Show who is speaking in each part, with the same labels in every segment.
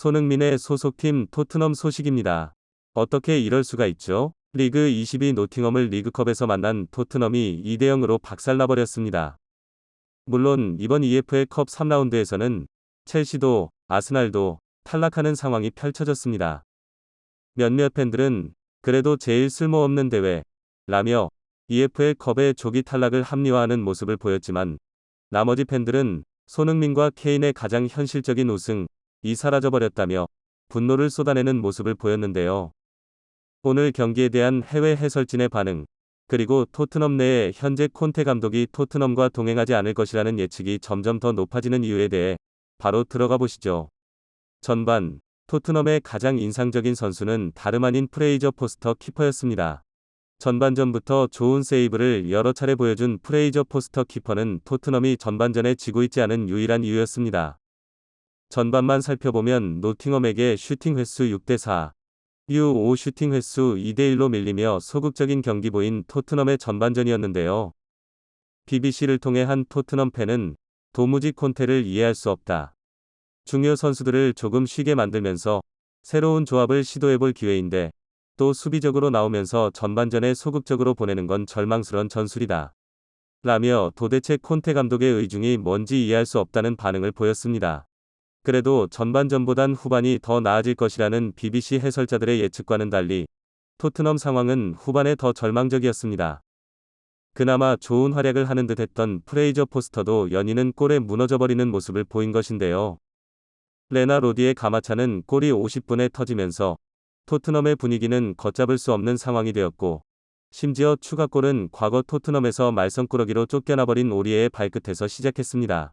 Speaker 1: 손흥민의 소속팀 토트넘 소식입니다. 어떻게 이럴 수가 있죠? 리그 22 노팅엄을 리그컵에서 만난 토트넘이 2대 0으로 박살나버렸습니다. 물론 이번 EFL 컵 3라운드에서는 첼시도 아스날도 탈락하는 상황이 펼쳐졌습니다. 몇몇 팬들은 그래도 제일 쓸모없는 대회 라며 EFL 컵의 조기 탈락을 합리화하는 모습을 보였지만 나머지 팬들은 손흥민과 케인의 가장 현실적인 우승 이 사라져버렸다며 분노를 쏟아내는 모습을 보였는데요. 오늘 경기에 대한 해외 해설진의 반응, 그리고 토트넘 내에 현재 콘테 감독이 토트넘과 동행하지 않을 것이라는 예측이 점점 더 높아지는 이유에 대해 바로 들어가 보시죠. 전반, 토트넘의 가장 인상적인 선수는 다름 아닌 프레이저 포스터 키퍼였습니다. 전반전부터 좋은 세이브를 여러 차례 보여준 프레이저 포스터 키퍼는 토트넘이 전반전에 지고 있지 않은 유일한 이유였습니다. 전반만 살펴보면 노팅엄에게 슈팅 횟수 6대4, U5 슈팅 횟수 2대1로 밀리며 소극적인 경기 보인 토트넘의 전반전이었는데요. BBC를 통해 한 토트넘 팬은 도무지 콘테를 이해할 수 없다. 중요 선수들을 조금 쉬게 만들면서 새로운 조합을 시도해볼 기회인데 또 수비적으로 나오면서 전반전에 소극적으로 보내는 건 절망스러운 전술이다. 라며 도대체 콘테 감독의 의중이 뭔지 이해할 수 없다는 반응을 보였습니다. 그래도 전반전보단 후반이 더 나아질 것이라는 BBC 해설자들의 예측과는 달리 토트넘 상황은 후반에 더 절망적이었습니다. 그나마 좋은 활약을 하는 듯 했던 프레이저 포스터도 연이는 골에 무너져버리는 모습을 보인 것인데요. 레나 로디의 가마차는 골이 50분에 터지면서 토트넘의 분위기는 걷잡을 수 없는 상황이 되었고 심지어 추가골은 과거 토트넘에서 말썽꾸러기로 쫓겨나버린 오리에의 발끝에서 시작했습니다.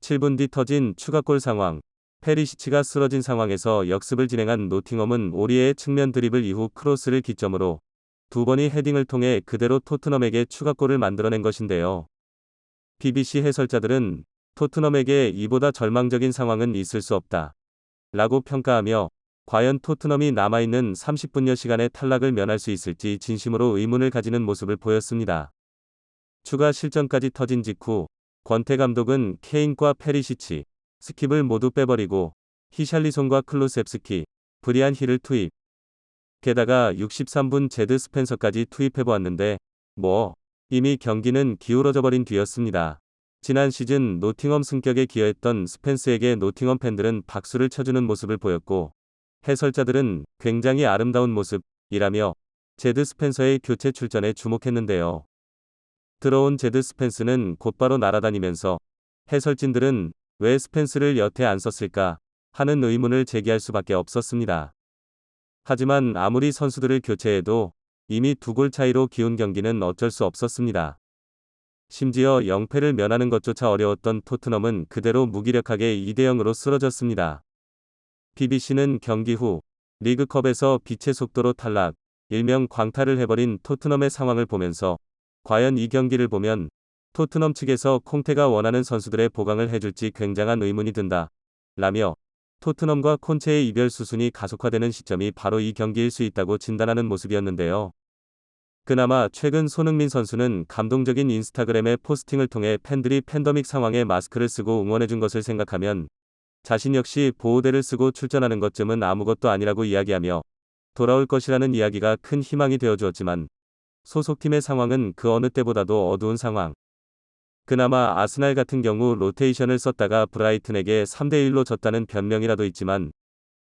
Speaker 1: 7분 뒤 터진 추가골 상황. 페리시치가 쓰러진 상황에서 역습을 진행한 노팅엄은 오리에의 측면 드리블 이후 크로스를 기점으로 두 번의 헤딩을 통해 그대로 토트넘에게 추가골을 만들어낸 것인데요. BBC 해설자들은 토트넘에게 이보다 절망적인 상황은 있을 수 없다. 라고 평가하며 과연 토트넘이 남아있는 30분여 시간의 탈락을 면할 수 있을지 진심으로 의문을 가지는 모습을 보였습니다. 추가 실전까지 터진 직후 권태 감독은 케인과 페리시치, 스킵을 모두 빼버리고 히샬리손과 클로셉스키, 브리안 힐을 투입. 게다가 63분 제드 스펜서까지 투입해보았는데 뭐 이미 경기는 기울어져 버린 뒤였습니다. 지난 시즌 노팅엄 승격에 기여했던 스펜스에게 노팅엄 팬들은 박수를 쳐주는 모습을 보였고 해설자들은 굉장히 아름다운 모습이라며 제드 스펜서의 교체 출전에 주목했는데요. 들어온 제드 스펜스는 곧바로 날아다니면서 해설진들은 왜 스펜스를 여태 안 썼을까 하는 의문을 제기할 수밖에 없었습니다. 하지만 아무리 선수들을 교체해도 이미 두 골 차이로 기운 경기는 어쩔 수 없었습니다. 심지어 0패를 면하는 것조차 어려웠던 토트넘은 그대로 무기력하게 2대 0으로 쓰러졌습니다. BBC는 경기 후 리그컵에서 빛의 속도로 탈락, 일명 광탈을 해버린 토트넘의 상황을 보면서 과연 이 경기를 보면 토트넘 측에서 콩테가 원하는 선수들의 보강을 해줄지 굉장한 의문이 든다. 라며 토트넘과 콘체의 이별 수순이 가속화되는 시점이 바로 이 경기일 수 있다고 진단하는 모습이었는데요. 그나마 최근 손흥민 선수는 감동적인 인스타그램의 포스팅을 통해 팬들이 팬더믹 상황에 마스크를 쓰고 응원해준 것을 생각하면 자신 역시 보호대를 쓰고 출전하는 것쯤은 아무것도 아니라고 이야기하며 돌아올 것이라는 이야기가 큰 희망이 되어주었지만 소속팀의 상황은 그 어느 때보다도 어두운 상황. 그나마 아스날 같은 경우 로테이션을 썼다가 브라이튼에게 3대1로 졌다는 변명이라도 있지만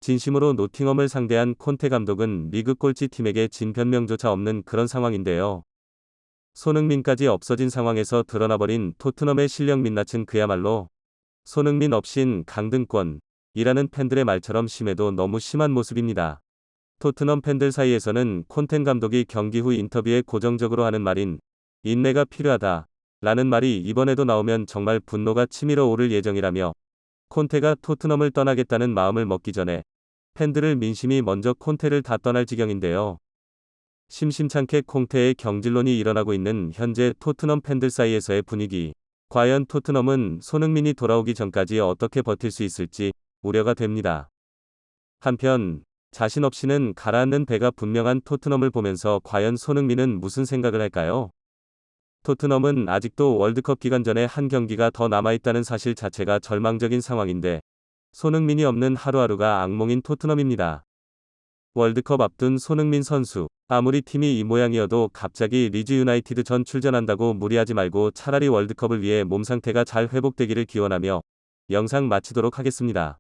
Speaker 1: 진심으로 노팅엄을 상대한 콘테 감독은 리그 꼴찌 팀에게 진 변명조차 없는 그런 상황인데요. 손흥민까지 없어진 상황에서 드러나버린 토트넘의 실력 민낯은 그야말로 손흥민 없인 강등권 이라는 팬들의 말처럼 심해도 너무 심한 모습입니다. 토트넘 팬들 사이에서는 콘텐 감독이 경기 후 인터뷰에 고정적으로 하는 말인 인내가 필요하다 라는 말이 이번에도 나오면 정말 분노가 치밀어 오를 예정이라며 콘테가 토트넘을 떠나겠다는 마음을 먹기 전에 팬들을 민심이 먼저 콘테를 다 떠날 지경인데요. 심심찮게 콩테의 경질론이 일어나고 있는 현재 토트넘 팬들 사이에서의 분위기. 과연 토트넘은 손흥민이 돌아오기 전까지 어떻게 버틸 수 있을지 우려가 됩니다. 한편 자신 없이는 가라앉는 배가 분명한 토트넘을 보면서 과연 손흥민은 무슨 생각을 할까요? 토트넘은 아직도 월드컵 기간 전에 한 경기가 더 남아있다는 사실 자체가 절망적인 상황인데 손흥민이 없는 하루하루가 악몽인 토트넘입니다. 월드컵 앞둔 손흥민 선수. 아무리 팀이 이 모양이어도 갑자기 리즈 유나이티드 전 출전한다고 무리하지 말고 차라리 월드컵을 위해 몸 상태가 잘 회복되기를 기원하며 영상 마치도록 하겠습니다.